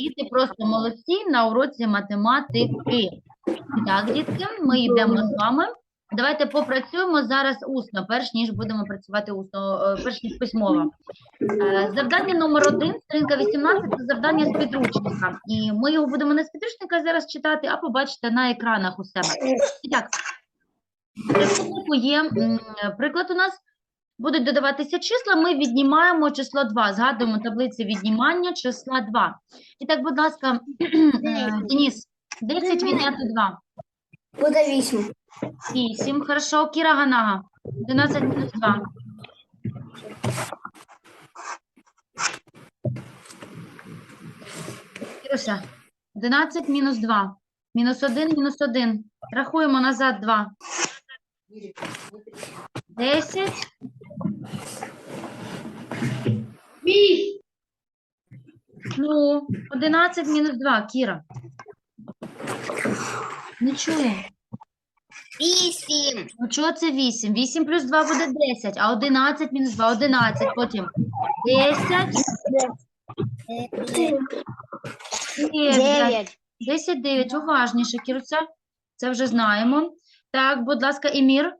Діти просто молодці на уроці математики. Так, дітки, ми йдемо з вами. Давайте попрацюємо зараз усно, перш ніж будемо працювати усно, е, перш ніж письмово. Е, Завдання номер один, сторінка 18, це завдання з підручника. І ми його будемо не з підручника зараз читати, а побачите на екранах у себе. І так, є приклад у нас. Будуть додаватися числа, ми віднімаємо число 2. Згадуємо таблиці віднімання числа 2. І так, будь ласка, е, Денис, 10 відняти 2. Буде вісім. 8. Хорошо. Кіра Ганага. 11 мінус 2. Кіруся. 11 мінус 2. Мінус 1, мінус 1. Рахуємо назад 2. 10. Ну, 11 мінус 2, Кіра. Не чую. Вісім. Ну, чого це 8? 8 плюс 2 буде 10, а 11 мінус 2 – 11. Потім 10, 9. Дев'ять. 10, 9. Уважніше, Кіруця. Це вже знаємо. Так, будь ласка, Емір.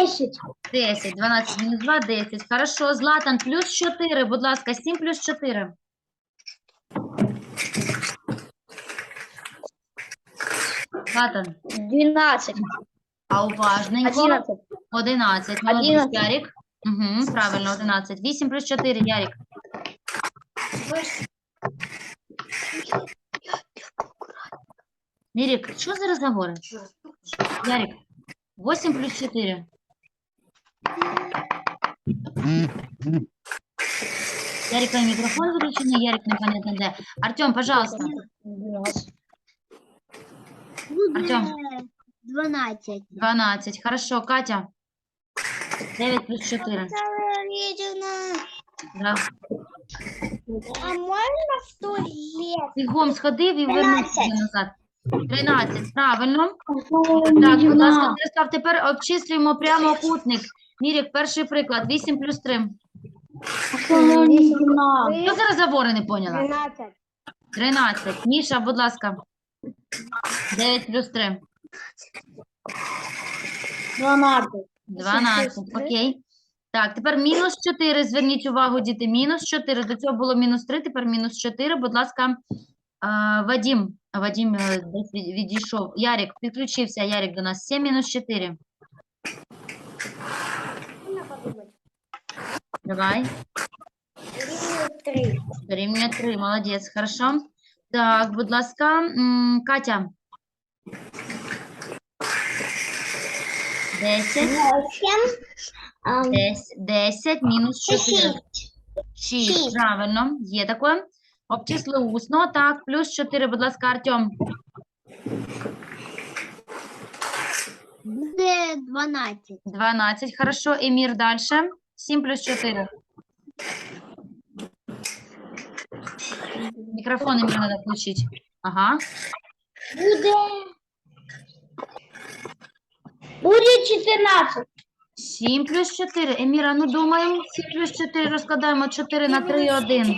Десять. 10, 12 мінус 2 – 10. Хорошо, Златан, плюс 4. Будь ласка, 7 плюс 4. Златан, Дванадцять. а уважненько. Одинадцять. 11. Молодець, Одинадцять. Ярик. Угу, правильно, 11. 8 плюс 4, Ярик. Мірік, що за розговори? Ярик, 8 плюс 4. Ярика мікрофон виключений, Ярик непонятно де. Артем, пожалуйста. Артем. Дванадцять. 12. Хорошо, Катя. 9 плюс 4. Да. А можна в туалет? Бігом сходив і вернувся назад. 13, правильно. Так, будь ласка, Ярослав, тепер обчислюємо прямокутник. Мірік, перший приклад. 8 плюс 3. Що за розговори не поняла? Дванадцять. 13. Міша, будь ласка. 9 плюс 3. Дванадцять. 12. Окей. Так, тепер мінус 4. Зверніть увагу, діти. Мінус 4. До цього було мінус 3, тепер мінус 4. Будь ласка, а, Вадім. Вадім е, десь від- відійшов. Ярик, підключився. Ярик до нас. 7 мінус 4. Давай. Три. Дорівнює 3. Молодець. Хорошо. Так, будь ласка, м, Катя. 10. Восемь. Десь- 10 мінус 4. 6. Шість. Правильно, є таке. Обчисли усно. Так, плюс 4, будь ласка, Артем. Буде дванадцять. 12. Хорошо, Емір далі. 7 плюс 4. Мікрофон Емір треба включити. Ага. Буде. Буде чотирнадцять. 7 плюс 4. Еміра, ну думаємо. 7 плюс 4 розкладаємо 4 на 3 і 1.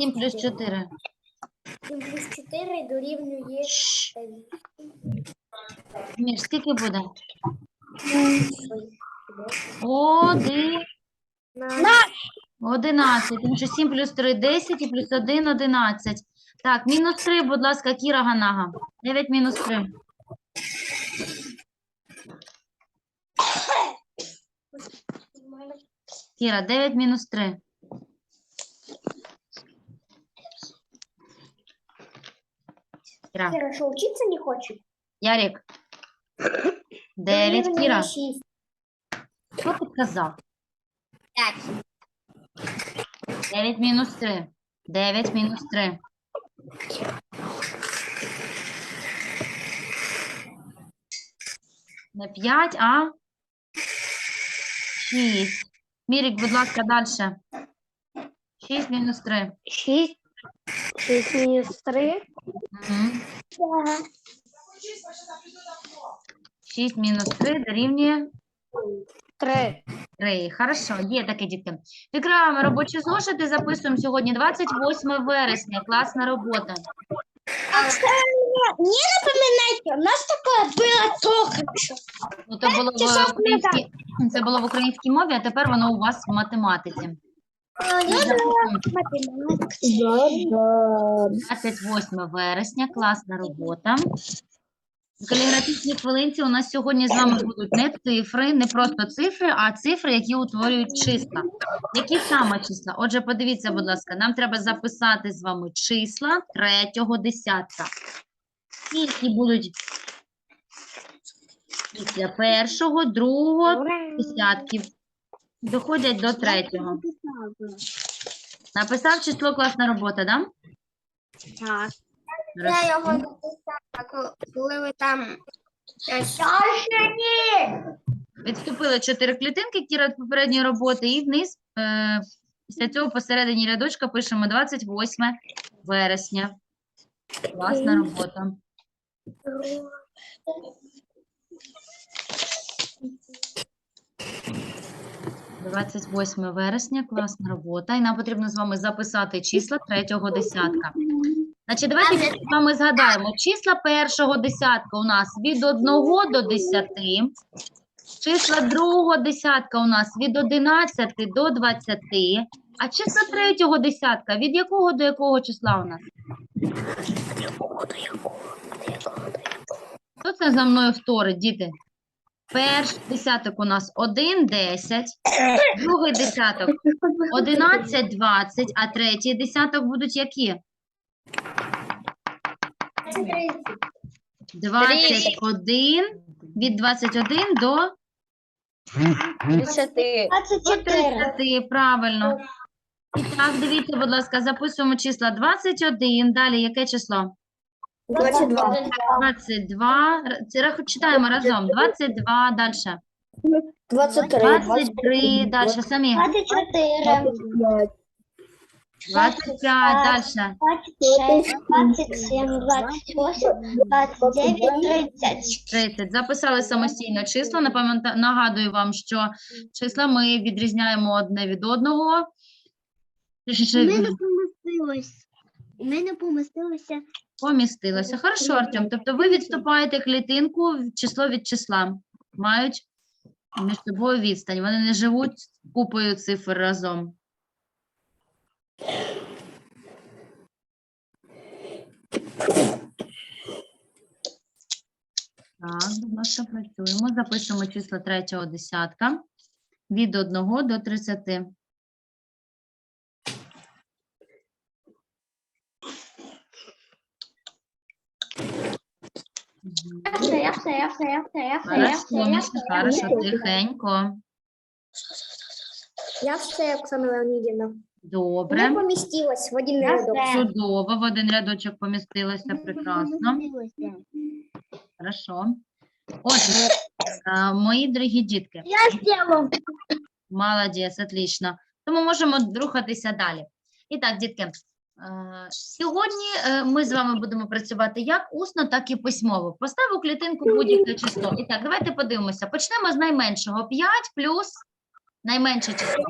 7 плюс 4. Сім плюс чотири дорівнює. Мір, скільки буде? Один. На. 11. Тому що 7 плюс 3 – 10 і плюс 1 – 11. Так, мінус 3, будь ласка, Кіра Ганага. 9 мінус 3. Кіра, 9 мінус 3. Кира, що учиться не хоче? Ярик. 9, Кіра. Шість. Що ти казав? П'ять. 9 мінус 3. 9 мінус 3. Не 5, а 6. Мірік, будь ласка, далі. 6 мінус 3. Шість. Шість мінус три. Угу. 6 мінус 3 дорівнює Три. Три. Хорошо, є таке, дітки. Відкриваємо робочі зошити, записуємо сьогодні 28 вересня. Класна робота. Не напоминайте, у нас такое было только что. Ну, то було часов в українській, це було в українській мові, а тепер воно у вас в математиці. Записуємо 28 вересня, класна робота. В каліграфічній хвилинці у нас сьогодні з вами будуть не цифри, не просто цифри, а цифри, які утворюють числа. Які саме числа? Отже, подивіться, будь ласка, нам треба записати з вами числа третього десятка. Які будуть після першого, другого десятків. Доходять до третього. Написав число класна робота, да? Так. Я його написала, коли ви там... Відступили чотири клітинки, які від попередньої роботи, і вниз е, після цього посередині рядочка пишемо 28 вересня. Класна робота. – 28 вересня, класна робота. І нам потрібно з вами записати числа третього десятка. Значить, давайте з вами згадаємо. Числа першого десятка у нас від 1 до 10. Числа другого десятка у нас від 11 до 20. А числа третього десятка від якого до якого числа у нас? Хто це за мною вторить, діти? Перший десяток у нас 1, 10, другий десяток 11, 20, а третій десяток будуть які? 21, від 21 до 24. 30, правильно. І так, дивіться, будь ласка, записуємо числа 21, далі яке число? 22. 22, це рах- читаємо разом, 22, далі. 23. 23, далі, самі. 24. 25, далі. 26, 27, 28, 29, 30. 30. Записали самостійно числа. Напам'ята- Нагадую вам, що числа ми відрізняємо одне від одного. Точніше, помістилось. У мене помістилося. Помістилося. Хорошо, Артем. Тобто ви відступаєте клітинку в число від числа. Мають між собою відстань. Вони не живуть купою цифр разом. Так, будь ласка, працюємо. Запишемо числа третього десятка від 1 до 30. Все, я все, все, все, все, Хорошо, все, все. хорошо, тихенько. Я все, Оксана Леонідівна. Добре. Не помістилась в один рядок. Чудово, в один рядочок помістилося прекрасно. Хорошо. Отже, а, мої дорогі дітки, Я сделал. молодець, отлично. Тому можемо рухатися далі. І так, дітки, е, сьогодні е, ми з вами будемо працювати як усно, так і письмово. Постав у клітинку будь-яке число. І так, давайте подивимося. Почнемо з найменшого. 5 плюс найменше число.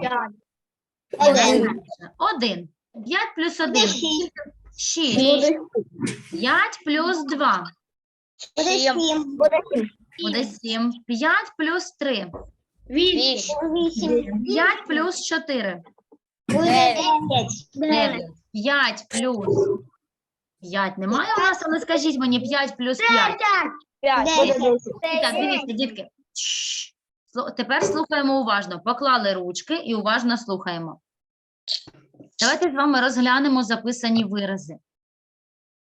Один. Один. 5 плюс 1. 6. 5 плюс 2. Буде сім. Буде сім. Буде 7. 5 плюс 3. Вісім. Вісім. 5 плюс 4. Буде дев'ять. 9. 5 плюс 5 немає у нас, але скажіть мені 5 плюс 5. Дев'ять. І так, дивіться, дітки. Чш. Слу- Тепер слухаємо уважно. Поклали ручки і уважно слухаємо. Давайте з вами розглянемо записані вирази.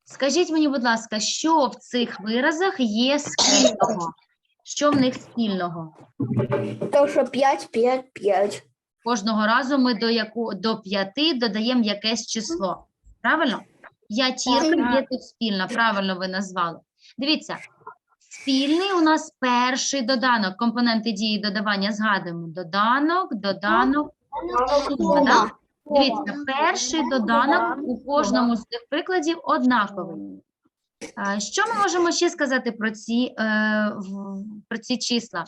Скажіть мені, будь ласка, що в цих виразах є спільного? Що в них спільного? То, що 5, 5, 5. Кожного разу ми до, яку, до 5 додаємо якесь число. Правильно? П'ятірка є тут спільна, правильно ви назвали. Дивіться, спільний у нас перший доданок, компоненти дії додавання згадуємо. Доданок, доданок, сума. Да? Дивіться, перший доданок у кожному з цих прикладів однаковий. Що ми можемо ще сказати про ці, е, про ці числа?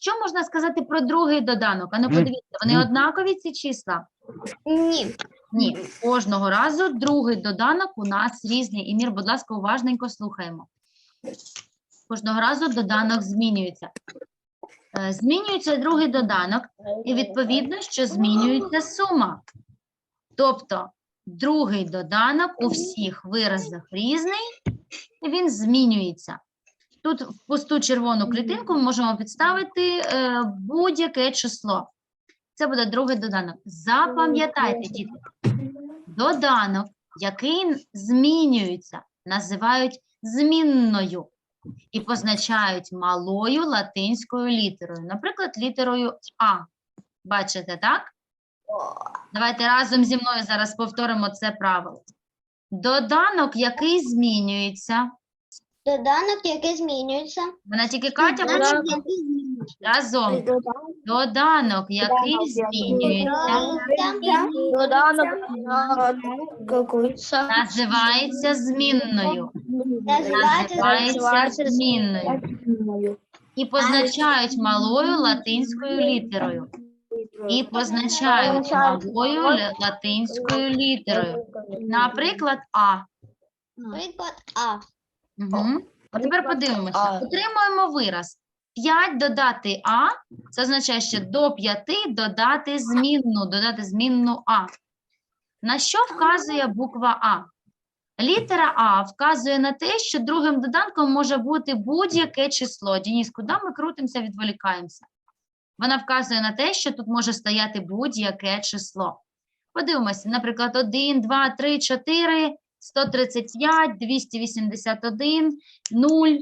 Що можна сказати про другий доданок? А ну подивіться, вони однакові ці числа? Ні. Ні, кожного разу другий доданок у нас різний. І мір, будь ласка, уважненько слухаємо. Кожного разу доданок змінюється. Е, Змінюється другий доданок, і відповідно, що змінюється сума. Тобто другий доданок у всіх виразах різний, і він змінюється. Тут в пусту червону клітинку ми можемо підставити е, будь-яке число. Це буде другий доданок. Запам'ятайте, діти, доданок, який змінюється, називають змінною і позначають малою латинською літерою, наприклад, літерою А. Бачите, так? Давайте разом зі мною зараз повторимо це правило. Доданок, який змінюється. Доданок, який змінюється. Вона тільки Катя Доданок, який змінюється. разом. Доданок, який змінюється, Доданок, називається змінною. називається змінною. І позначають малою латинською літерою. І позначають малою латинською літерою. Наприклад, А. Приклад А. Угу. А тепер подивимося. Отримуємо вираз. 5 додати А, це означає, що до 5 додати змінну, додати змінну А. На що вказує буква А? Літера А вказує на те, що другим доданком може бути будь-яке число. Дініс, куди ми крутимося, відволікаємося? Вона вказує на те, що тут може стояти будь-яке число. Подивимося, наприклад, 1, 2, 3, 4, 135, 281, 0,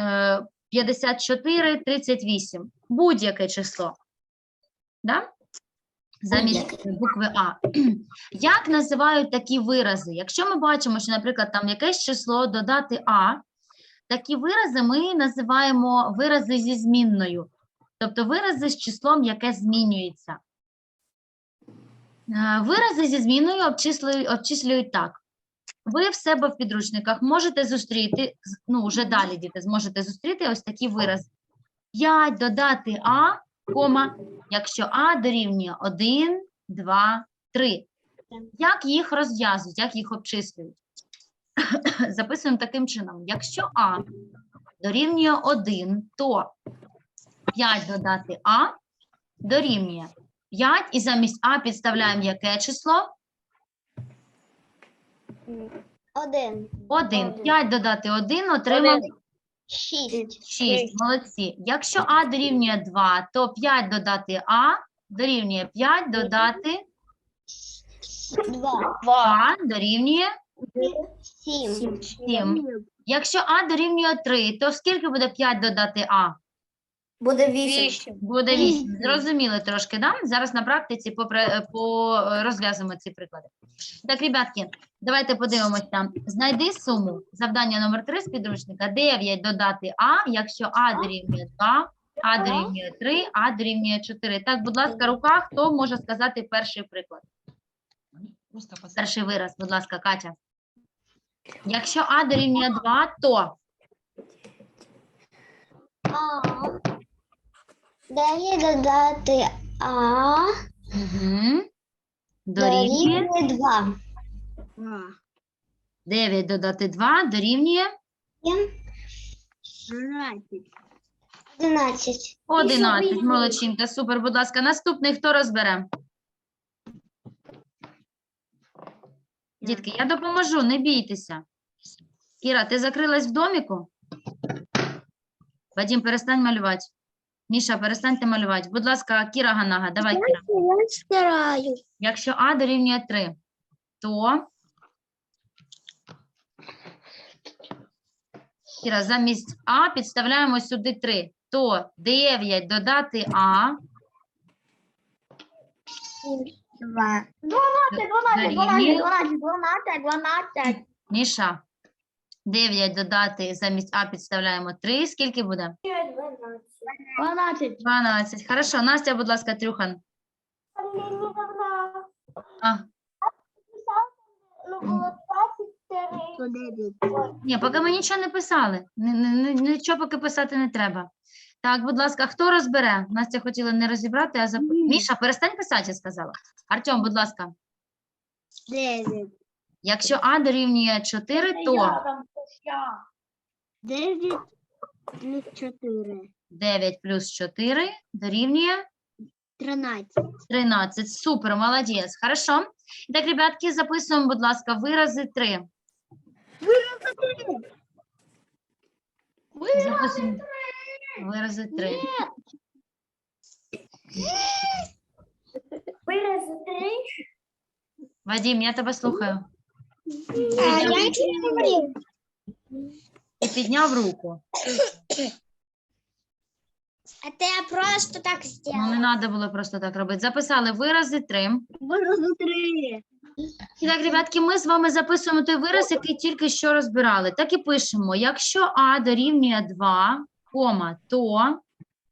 е, 54, 38. Будь-яке число. Да? Замість букви А. Як називають такі вирази? Якщо ми бачимо, що, наприклад, там якесь число додати А, такі вирази ми називаємо вирази зі змінною. Тобто вирази з числом, яке змінюється. Е, Вирази зі зміною обчислюють, обчислюють так. Ви в себе в підручниках можете зустріти, ну, вже далі, діти, зможете зустріти ось такі вирази. 5 додати А, кома, якщо А дорівнює 1, 2, 3. Як їх розв'язують, як їх обчислюють? Записуємо таким чином. Якщо А дорівнює 1, то 5 додати А дорівнює 5, і замість А підставляємо яке число? Один. 1. 5 додати 1 отримав Шість. 6. Молодці. Якщо А дорівнює 2, то 5 додати А дорівнює 5 додати Два. А дорівнює Сім. 7. Якщо А дорівнює 3, то скільки буде 5 додати А? Буде вісім. Буде 8. Зрозуміли трошки, да? Зараз на практиці попри- по, розв'язуємо ці приклади. Так, ребятки, давайте подивимось там. Знайди суму. Завдання номер 3 з підручника. 9 додати А, якщо А дорівнює 2, А дорівнює 3, А дорівнює 4. Так, будь ласка, рука, хто може сказати перший приклад? Перший вираз, будь ласка, Катя. Якщо А дорівнює 2, то А. Далі додати А. угу. дорівнює Дорівнює два. 9 додати 2 дорівнює Одинадцять. 11. Молодчинка, супер, будь ласка. Наступний хто розбере? Дітки, я допоможу, не бійтеся. Кіра, ти закрилась в доміку? Вадим, перестань малювати. Міша, перестаньте малювати. Будь ласка, Кіра Ганага, давай, Кіра. Я стираю. Якщо А дорівнює 3, то Кіра, замість А підставляємо сюди 3. То 9 додати А Два. дорівнює дванадцять, дванадцять. Міша. 9 додати замість А підставляємо 3. Скільки буде? Дванадцять. 12. Хорошо. Настя, будь ласка, Трюхан. А, Ну, було 23. Ні, поки ми нічого не писали. Ні- ні- ні- Нічого поки писати не треба. Так, будь ласка, хто розбере? Настя хотіла не розібрати, а зап... Міша, перестань писати, я сказала. Артем, будь ласка. Дев'ять. Якщо А дорівнює 4, то Дев'ять плюс чотири. 9 плюс 4 дорівнює Тринадцять. 13. Супер, молодець. Хорошо. І Так, ребятки, записуємо, будь ласка, вирази 3. Записуємо вирази 3. Вирази три. Вадим, я тебе слухаю. А я нічого не говорив. Ти підняв руку. А ти просто так Ну, не треба було просто так робити. Записали вирази 3. Вирази три. І так, ребятки, ми з вами записуємо той вираз, який тільки що розбирали. Так і пишемо. Якщо А дорівнює 2, кома, то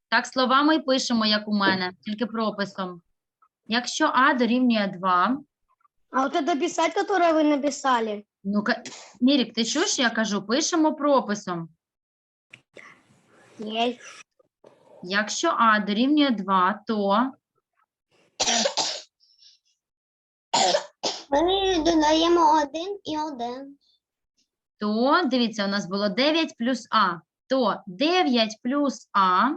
так словами і пишемо, як у мене, тільки прописом. Якщо А дорівнює 2, А вот это писать, которое вы написали? ну, Мірік, ти чуєш, я кажу, пишемо прописом. Есть. Якщо А дорівнює 2, то Ми додаємо один і один. то, дивіться, у нас було 9 плюс А. То 9 плюс А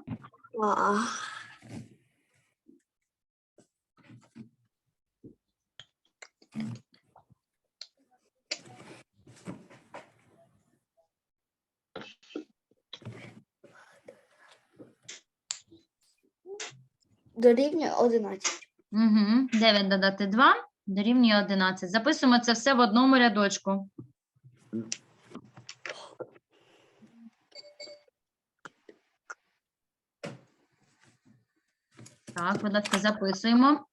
Дорівнює 11. Угу. 9 додати 2 дорівнює 11. Записуємо це все в одному рядочку. Так, будь ласка, записуємо.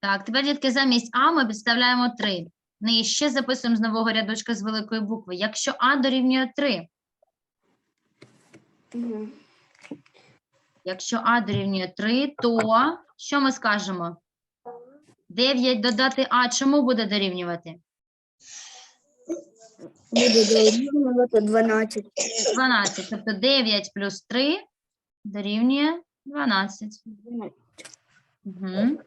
Так, тепер, дітки, замість А ми підставляємо 3. Нижче записуємо з нового рядочка з великої букви. Якщо А дорівнює 3, Угу. якщо А дорівнює 3, то що ми скажемо? 9 додати А чому буде дорівнювати? Буде дорівнювати 12. 12. Тобто 9 плюс 3 дорівнює 12. Угу.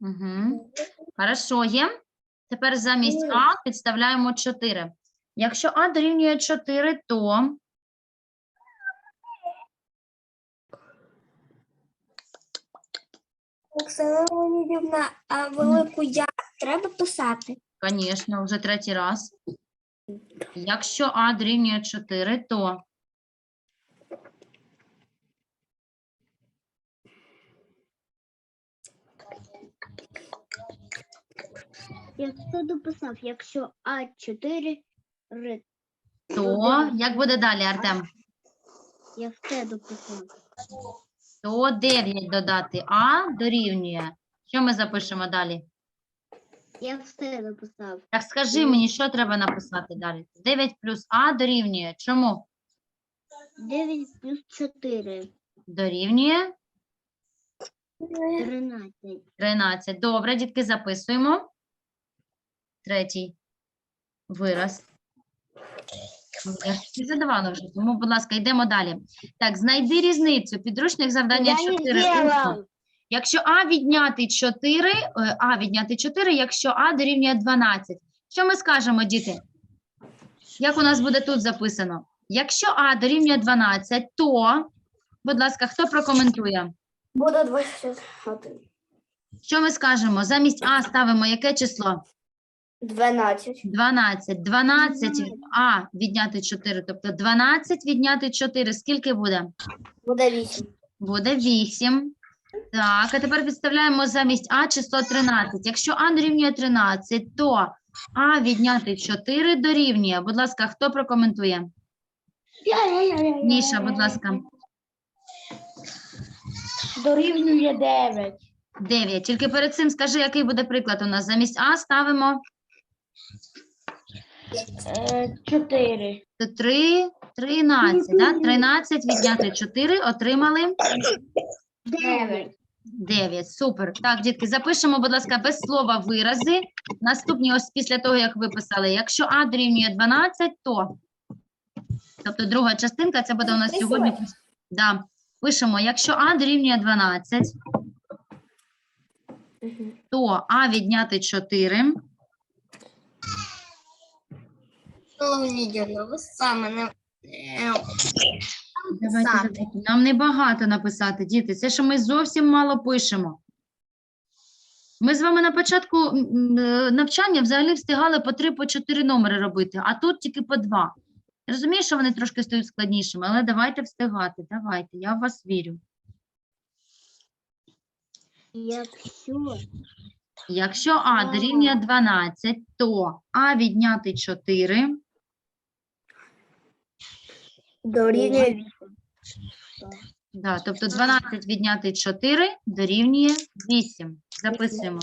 Угу. Хорошо, є. Тепер замість А підставляємо 4. Якщо А дорівнює 4, то Оксана Леонідівна, а велику я треба писати. Звісно, вже третій раз. Якщо А дорівнює 4, то Я все дописав, якщо А4, ри- то як буде далі, Артем? я все дописав. То 9 додати А дорівнює. Що ми запишемо далі? Я все дописав. Так скажи мені, що треба написати далі? 9 плюс А дорівнює. Чому? 9 плюс 4, Дорівнює 13. 13. Добре, дітки, записуємо. Третій вираз. Я задавала вже, тому, будь ласка, йдемо далі. Так, знайди різницю. Підручник завдання Я не 4. сделала. Якщо А відняти 4, е, А відняти 4, якщо А дорівнює 12. Що ми скажемо, діти? Як у нас буде тут записано? Якщо А дорівнює 12, то, будь ласка, хто прокоментує? Буде 21. Що ми скажемо? Замість А ставимо яке число? 12. 12. 12 А відняти 4, тобто 12 відняти 4, скільки буде? Буде 8. Буде 8. Так, а тепер підставляємо замість А число 13. Якщо А дорівнює 13, то А відняти 4 дорівнює. Будь ласка, хто прокоментує? Міша, будь ласка. Дорівнює 9. 9. Тільки перед цим скажи, який буде приклад у нас. Замість А ставимо Чотири. 3, 13. Да? 13 відняти 4, отримали Дев'ять. 9. Супер. Так, дітки, запишемо, будь ласка, без слова вирази. Наступні ось після того, як ви писали. Якщо А дорівнює 12, то... Тобто друга частинка, це буде у нас сьогодні. Да. Пишемо, якщо А дорівнює 12, то А відняти 4. Леонідівна, ви саме не е, Давайте. Нам небагато написати, діти. Це що ми зовсім мало пишемо. Ми з вами на початку м, е, навчання взагалі встигали по три, по чотири номери робити, а тут тільки по два. Я Розумію, що вони трошки стають складнішими, але давайте встигати. Давайте, я в вас вірю. якщо Якщо А дорівнює 12, то А відняти 4 Дорівнює вісім. Да, тобто 12 відняти 4 дорівнює 8. Записуємо.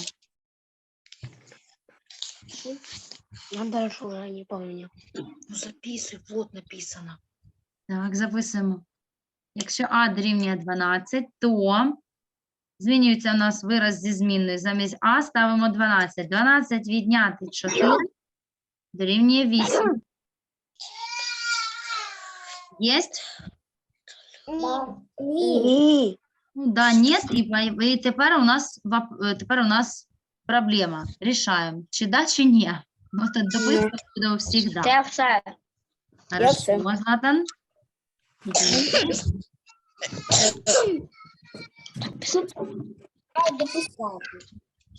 Я даже уже не помню. Ну, записывай, вот написано. Так, записуємо. Якщо А дорівнює 12, то змінюється у нас вираз зі змінною. Замість А ставимо 12. 12 відняти 4 дорівнює 8. Єсть? Ні. Ну, да, нет, і, і тепер у нас е, тепер у нас проблема. Рішаємо, чи да, чи ні. Ну, тут дописка буде у всіх да. Це все. Хорошо, все. Златан?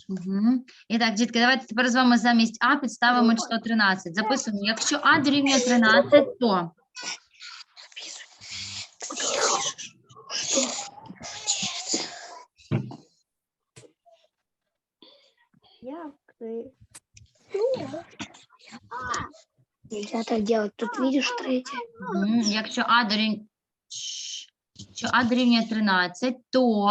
Угу. І так, дітки, давайте тепер з вами замість А підставимо число 13. Записуємо, якщо А дорівнює 13, то Як? Нельзя так делать. Тут видишь третье. Якщо А дорівнює, якщо А дорівнює 13, то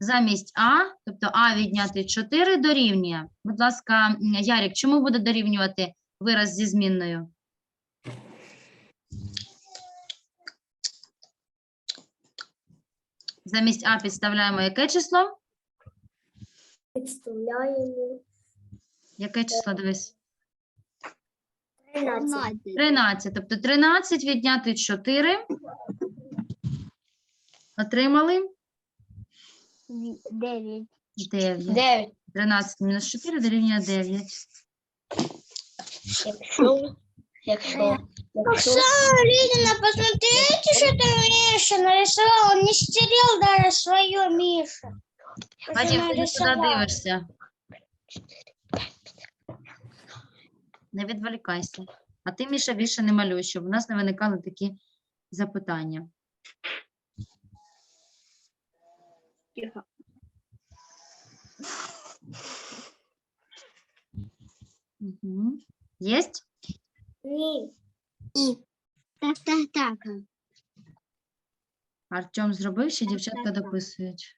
замість А, тобто А відняти 4 дорівнює. Будь ласка, м, Ярік, чому буде дорівнювати вираз зі змінною? Замість А підставляємо яке число? підставляємо Яке число, дивись? 13. 13. Тобто 13 відняти 4. Отримали 9. 9. Дев'ять. 13 мінус 4 дорівнює 9. Якщо. Якщо. Якщо. Лидина, посмотрите, что там Миша нарисовал. Он не стерел даже свое, Миша. Вадим, ти не сюди дивишся. Не відволікайся. А ти, Міша, більше не малюй, щоб у нас не виникали такі запитання. Тихо. Угу. Єсть? Ні. І. Так, так, так. Артем зробив, ще дівчатка дописують.